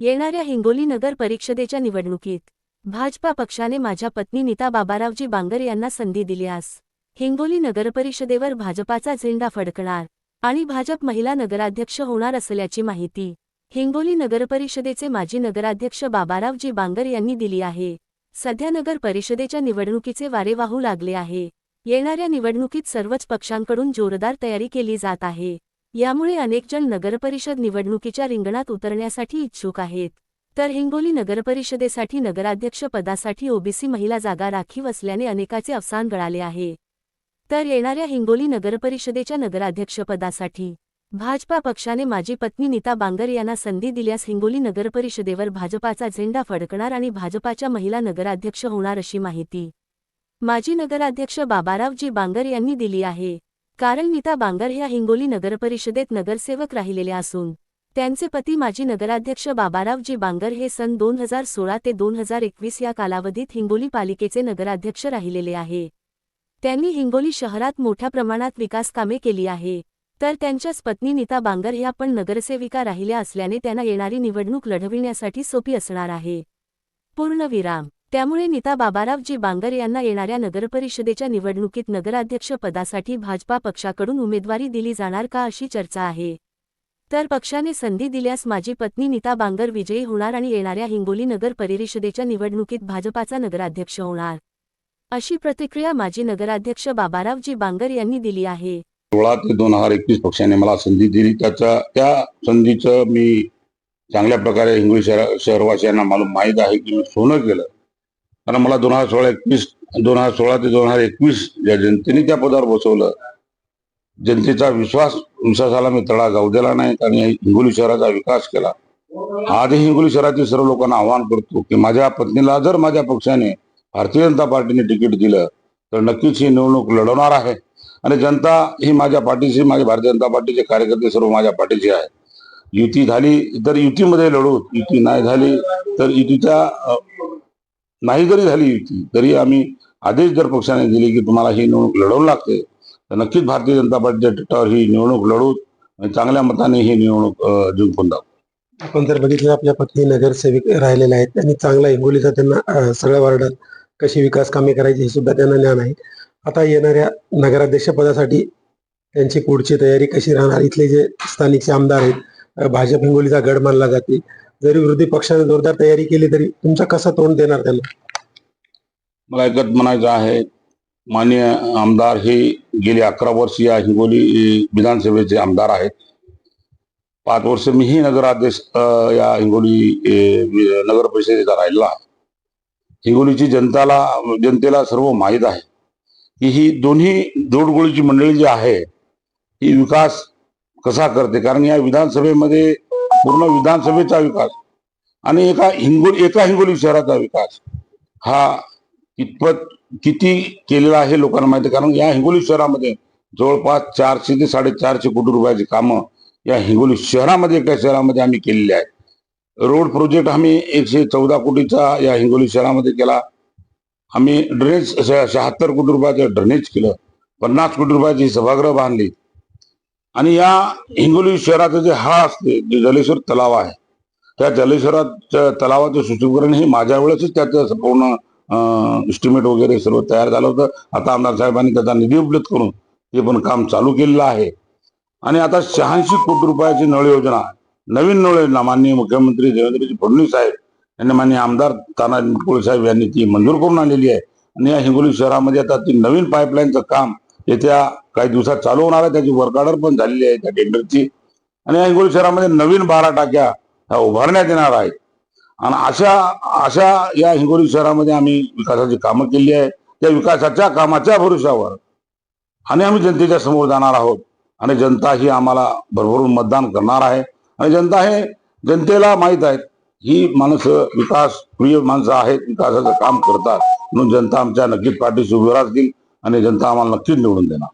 येणाऱ्या हिंगोली नगर परिषदेच्या निवडणुकीत भाजपा पक्षाने माझ्या पत्नी नीता बाबारावजी बांगर यांना संधी दिल्यास हिंगोली नगरपरिषदेवर भाजपाचा झेंडा फडकणार आणि भाजप महिला नगराध्यक्ष होणार असल्याची माहिती हिंगोली नगरपरिषदेचे माजी नगराध्यक्ष बाबारावजी बांगर यांनी दिली आहे. सध्या नगर परिषदेच्या निवडणुकीचे वारे वाहू लागले आहे. येणाऱ्या निवडणुकीत सर्वच पक्षांकडून जोरदार तयारी केली जात आहे. यामुळे अनेकजण नगरपरिषद निवडणुकीच्या रिंगणात उतरण्यासाठी इच्छुक आहेत. तर हिंगोली नगरपरिषदेसाठी नगराध्यक्ष पदासाठी ओबीसी महिला जागा राखीव असल्याने अनेकाचे अवसान गळाले आहे. तर येणाऱ्या हिंगोली नगरपरिषदेच्या नगराध्यक्षपदासाठी भाजपा पक्षाने माझी पत्नी नीता बांगर यांना संधी दिल्यास हिंगोली नगरपरिषदेवर भाजपाचा झेंडा फडकणार आणि भाजपाच्या महिला नगराध्यक्ष होणार अशी माहिती माजी नगराध्यक्ष बाबारावजी बांगर यांनी दिली आहे. कारण नीता बांगर ह्या हिंगोली नगरपरिषदेत नगरसेवक राहिलेल्या असून त्यांचे पती माजी नगराध्यक्ष बाबारावजी बांगर हे सन दोन हजार सोळा ते दोन हजार एकवीस या कालावधीत हिंगोली पालिकेचे नगराध्यक्ष राहिलेले आहे. त्यांनी हिंगोली शहरात मोठ्या प्रमाणात विकास कामे केली आहे. तर त्यांच्याच पत्नी नीता बांगर ह्या पण नगरसेविका राहिल्या असल्याने त्यांना येणारी निवडणूक लढविण्यासाठी सोपी असणार आहे. पूर्णविराम. त्यामुळे नीता बाबारावजी बांगर यांना येणाऱ्या नगरपरिषदेच्या निवडणुकीत नगराध्यक्ष पदासाठी भाजपा पक्षाकडून उमेदवारी दिली जाणार का अशी चर्चा आहे. तर पक्षाने संधी दिल्यास माझी पत्नी नीता बांगर विजयी होणार आणि येणाऱ्या हिंगोली नगर परिषदेच्या निवडणुकीत भाजपाचा नगराध्यक्ष होणार. अशी प्रतिक्रिया माजी नगराध्यक्ष बाबारावजी बांगर यांनी दिली आहे. सोळा ते दोन हजार एकवीस पक्षाने मला संधी दिली. त्याचा त्या संधीचं मी चांगल्या प्रकारे हिंगोली शहर शहरवासियांना मला माहीत आहे की मी सोनं केलं. कारण मला दोन हजार सोळा एकवीस दोन हजार सोळा ते दोन हजार एकवीस ज्या जनतेने त्या पदावर बसवलं. जनतेचा विश्वास विश्वासाला मी तडा जाऊ दिला नाही. आणि हिंगोली शहराचा विकास केला. आजही हिंगोली शहरातील सर्व लोकांना आवाहन करतो की माझ्या पत्नीला जर माझ्या पक्षाने भारतीय जनता पार्टीने तिकीट दिलं तर नक्कीच ही निवडणूक लढवणार आहे. आणि जनता ही माझ्या पाठीशी माझे भारतीय जनता पार्टीचे कार्यकर्ते सर्व माझ्या पाठीशी आहे युती झाली तर युतीमध्ये लढू युती नाही झाली तर युतीच्या नाही जरी झाली युती तरी आम्ही आदेश जर पक्षाने दिले की तुम्हाला ही निवडणूक लढवून लागते तर नक्कीच भारतीय जनता पार्टीच्या तिकिटावर ही निवडणूक लढवू आणि चांगल्या मताने ही निवडणूक जिंकून दाखवू आपण जर बघितलं आपल्या पत्नी नगरसेविक राहिलेल्या आहेत त्यांनी चांगला हिंगोलीचा त्यांना सगळ्या वार्डात कशी विकास कामे करायची हे सुद्धा त्यांना ज्ञान आहे. आता येणाऱ्या नगराध्यक्ष पदासाठी त्यांची पुढची तयारी कशी राहणार? इथले जे स्थानिकचे आमदार आहेत भाजप हिंगोलीचा गड मानला जाते. जरी विरोधी पक्षाने जोरदार तयारी केली तरी तुमचा कसा तोंड देणार त्यांना मला एकच म्हणायचं आहे माननीय आमदार हे गेली अकरा वर्ष या हिंगोली विधानसभेचे आमदार आहेत. पाच वर्ष मीही नगराध्यक्ष या हिंगोली नगर परिषदेचा राहिलेला आहे. हिंगोलीची जनताला जनतेला सर्व माहीत आहे की ही दोन्ही जोडगोळीची मंडळी जी आहे ही विकास कसा करते? कारण या विधानसभेमध्ये पूर्ण विधानसभेचा विकास. आणि एका हिंगोली एका हिंगोली शहराचा विकास. हा कितपत किती केलेला आहे लोकांना माहिती आहे. कारण या हिंगोली शहरामध्ये जवळपास चारशे ते साडेचारशे कोटी रुपयाची कामं या हिंगोली शहरामध्ये एका शहरामध्ये आम्ही केलेली आहे रोड प्रोजेक्ट आम्ही एकशे चौदा कोटीचा या हिंगोली शहरामध्ये केला. आम्ही ड्रेनेज शहात्तर कोटी रुपयाचं ड्रेनेज केलं. पन्नास कोटी रुपयाची सभागृह बांधली. आणि या हिंगोली शहराचं जे हा असते जे जलेश्वर तलाव आहे त्या जलेश्वरात तलावाचं सुशोभीकरण हे माझ्या वेळेसच त्याचं संपूर्ण इस्टिमेट वगैरे सर्व तयार झालं होतं. आता आमदार साहेबांनी त्याचा निधी उपलब्ध करून ते पण काम चालू केलेलं आहे. आणि आता शहाऐंशी कोटी रुपयाची नळ योजना नवीन नळ योजना माननीय मुख्यमंत्री देवेंद्रजी फडणवीस साहेब यांनी माननीय आमदार तानाजी मुटकुळे साहेब यांनी ती मंजूर करून आणलेली आहे. आणि या हिंगोली शहरामध्ये आता ती नवीन पाईपलाईनचं काम येत्या काही दिवसात चालू होणार आहे. त्याची वर्क ऑर्डर पण झालेली आहे त्या टेंडरची आणि या हिंगोली शहरामध्ये नवीन बारा टाक्या ह्या उभारण्यात येणार आहेत. आणि अशा अशा या हिंगोली शहरामध्ये आम्ही विकासाची कामं केली आहे. त्या विकासाच्या कामाच्या भरोशावर आणि आम्ही जनतेच्या समोर जाणार आहोत. आणि जनता ही आम्हाला भरभरून मतदान करणार आहे. आणि जनता हे जनतेला माहीत आहेत. ही माणसं विकास प्रिय माणसं आहेत. विकासाचं काम करतात. म्हणून जनता आमच्या नक्कीच पाठीशी उभी राहतील. आणि जनता आम्हाला नक्कीच निवडून देणार.